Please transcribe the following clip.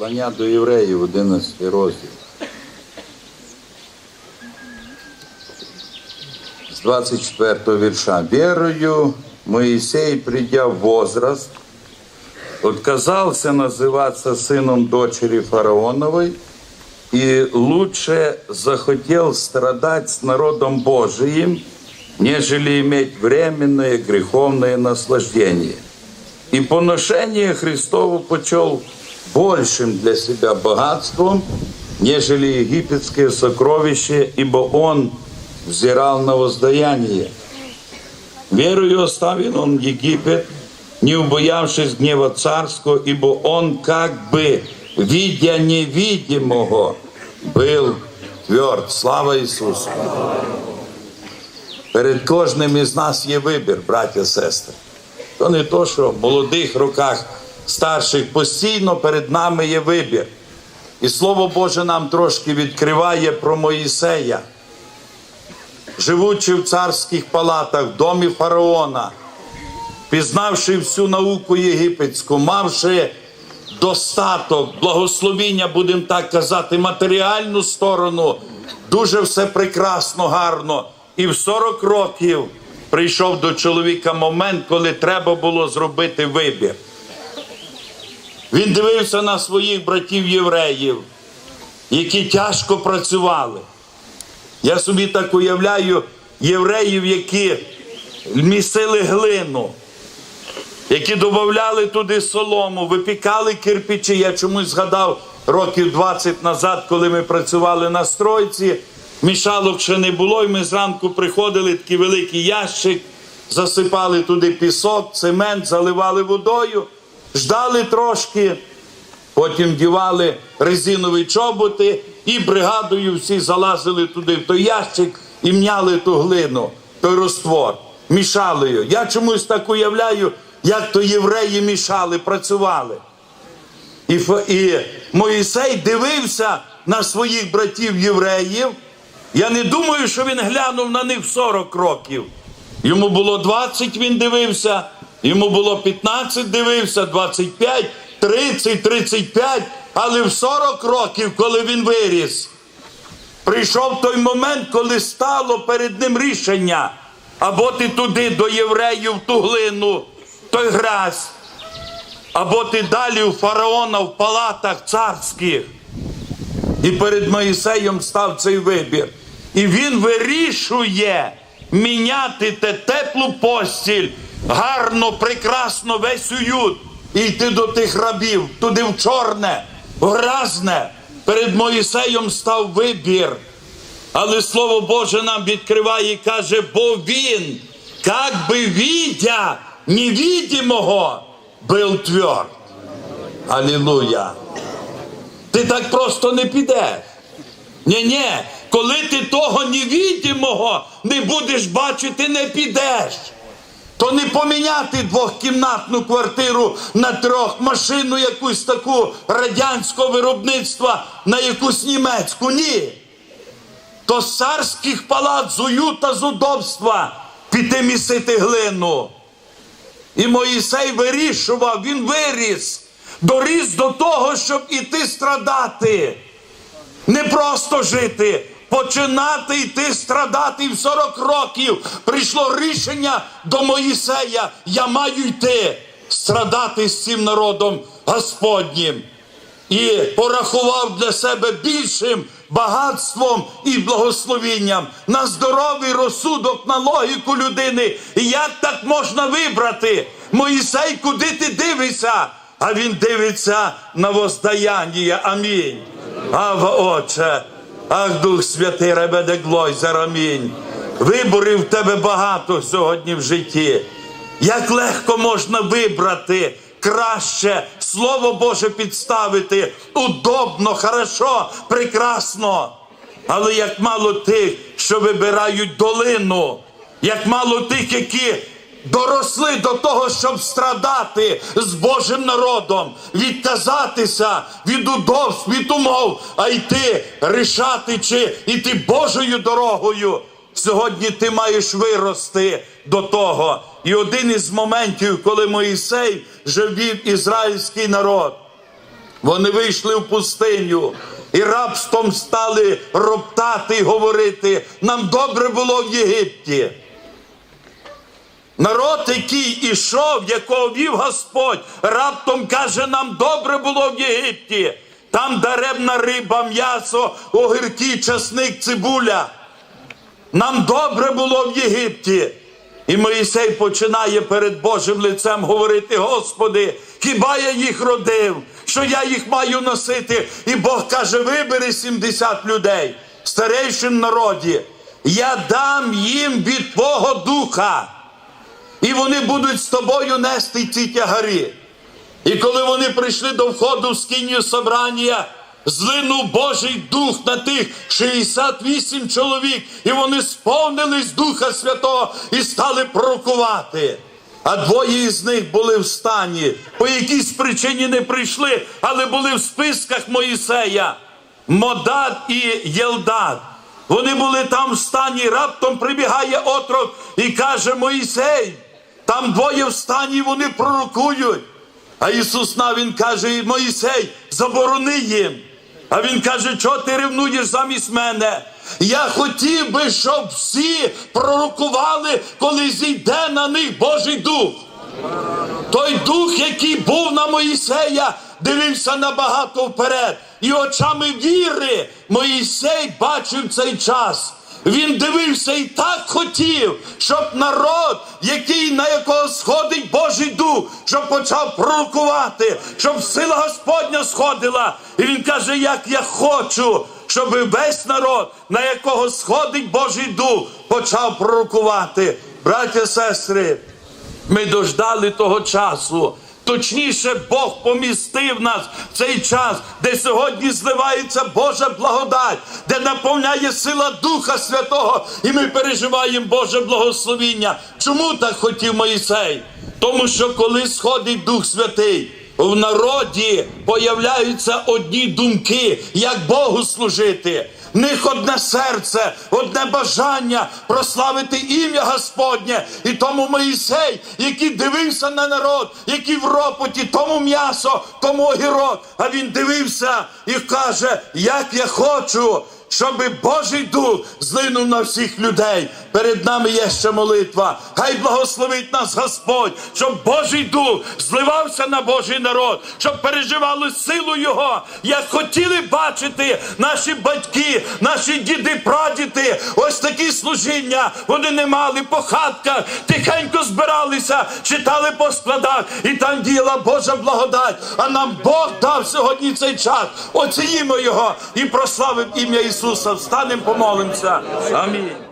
Послання до євреїв, 11 розділ. З 24 вірша. Вірою Моїсей, придя в возраст, отказался называться сыном дочери фараоновой и лучше захотел страдать с народом Божиим, нежели иметь временное греховное наслаждение. И поношение Христово почел большим для себя богатством, нежели египетское сокровище, ибо он взирал на воздаяние. Верою оставил он Египет, не убоявшись гнева царского, ибо он как бы, видя невидимого, был тверд. Слава Ісусу! Перед кожним із нас є вибір, браття сестри. То не то, що в молодих роках старших постійно перед нами є вибір. І Слово Боже нам трошки відкриває про Моїсея живучи в царських палатах, в домі фараона, пізнавши всю науку єгипетську, мавши достаток, благословіння, будемо так казати, матеріальну сторону, дуже все прекрасно, гарно. І в 40 років прийшов до чоловіка момент, коли треба було зробити вибір. Він дивився на своїх братів євреїв, які тяжко працювали. Я собі так уявляю євреїв, які місили глину, які додавали туди солому, випікали кирпичі. Я чомусь згадав років 20 назад, коли ми працювали на стройці. Мішалок ще не було, і ми зранку приходили такий великий ящик, засипали туди пісок, цемент, заливали водою, ждали трошки. Потім дівали резинові чоботи і бригадою всі залазили туди в той ящик і мняли ту глину, той роствор, мішали його. Я чомусь так уявляю, як то євреї мішали, працювали. І, і Моїсей дивився на своїх братів євреїв. Я не думаю, що він глянув на них 40 років. Йому було 20, він дивився, йому було 15, дивився, 25, 30, 35, але в 40 років, коли він виріс, прийшов той момент, коли стало перед ним рішення. Або ти туди до євреїв в ту глину, той грязь, або ти далі у фараона в палатах царських. І перед Моїсеєм став цей вибір. І він вирішує міняти те теплу постіль, гарно, прекрасно, весь уют, і йти до тих рабів, туди в чорне, в грязне. Перед Моїсеєм став вибір. Але Слово Боже нам відкриває і каже, бо він, як би видя невидимого, був тверд. Алілуя. Ти так просто не підеш. ні ні коли ти того невідомого не будеш бачити, не підеш. То не поміняти двохкімнатну квартиру на трьох, машину якусь таку радянського виробництва на якусь німецьку. Ні. То з царських палат з уюта, з удобства піти місити глину. І Моїсей вирішував, він виріс, доріс до того, щоб іти страдати. Не просто жити, починати йти страдати. В 40 років прийшло рішення до Моїсея. Я маю йти страдати з цим народом Господнім. І порахував для себе більшим багатством і благословінням на здоровий розсудок, на логіку людини. І як так можна вибрати? Моїсей, куди ти дивишся? А він дивиться на воздаяння. Амінь. Ава, Отче, ах, Дух Святий, ребеде глойзер, амінь. Виборів в тебе багато сьогодні в житті. Як легко можна вибрати краще Слово Боже підставити, удобно, хорошо, прекрасно. Але як мало тих, що вибирають долину, як мало тих, які доросли до того, щоб страдати з Божим народом, відказатися від удобств, від умов, а йти рішати, чи йти Божою дорогою. Сьогодні ти маєш вирости до того. І один із моментів, коли Моїсей вже вів ізраїльський народ, Вони вийшли в пустиню і рабством стали роптати і говорити: нам добре було в Єгипті. Народ, який ішов, якого вів Господь, раптом каже, нам добре було в Єгипті. Там даремна риба, м'ясо, огірки, часник, цибуля. Нам добре було в Єгипті. І Моїсей починає перед Божим лицем говорити: Господи, хіба я їх родив, що я їх маю носити? І Бог каже: вибери 70 людей, старейшин народі, я дам їм від Твого духа, і вони будуть з тобою нести ці тягарі. І коли вони прийшли до входу в скинію собрання, злинув Божий дух на тих 68 чоловік, і вони сповнились Духа Святого і стали пророкувати. А двоє із них були в стані, по якійсь причині не прийшли, але були в списках Моїсея. Модад і Єлдад. Вони були там в стані, раптом прибігає отрок і каже: Моїсей, там двоє в стані, вони пророкують. А Ісус на він каже, Моїсей, заборони їм. А він каже, чого ти ревнуєш замість мене? Я хотів би, щоб всі пророкували, коли зійде на них Божий дух. Той дух, який був на Моїсея, дивився набагато вперед. І очами віри Моїсей бачив цей час. Він дивився і так хотів, щоб народ, який на якого сходить Божий дух, щоб почав пророкувати, щоб сила Господня сходила. І він каже: як я хочу, щоб весь народ, на якого сходить Божий дух, почав пророкувати. Браття, сестри, ми дождали того часу. Точніше, Бог помістив нас в цей час, де сьогодні зливається Божа благодать, де наповняє сила Духа Святого, і ми переживаємо Боже благословіння. Чому так хотів Моїсей? Тому що коли сходить Дух Святий, в народі появляються одні думки, як Богу служити. В них одне серце, одне бажання прославити ім'я Господнє. І тому Моїсей, який дивився на народ, який в ропоті, тому м'ясо, тому огірок. А він дивився і каже: як я хочу, щоб Божий дух злинув на всіх людей. Перед нами є ще молитва. Хай благословить нас Господь, щоб Божий дух зливався на Божий народ, щоб переживали силу Його. Як хотіли бачити наші батьки, наші діди, прадіди, ось такі служіння. Вони не мали по хатках, тихенько збиралися, читали по складах, і там діяла Божа благодать. А нам Бог дав сьогодні цей час. Оцінімо його і прославимо ім'я Ісуса. Встанемо, помолимося. Амінь.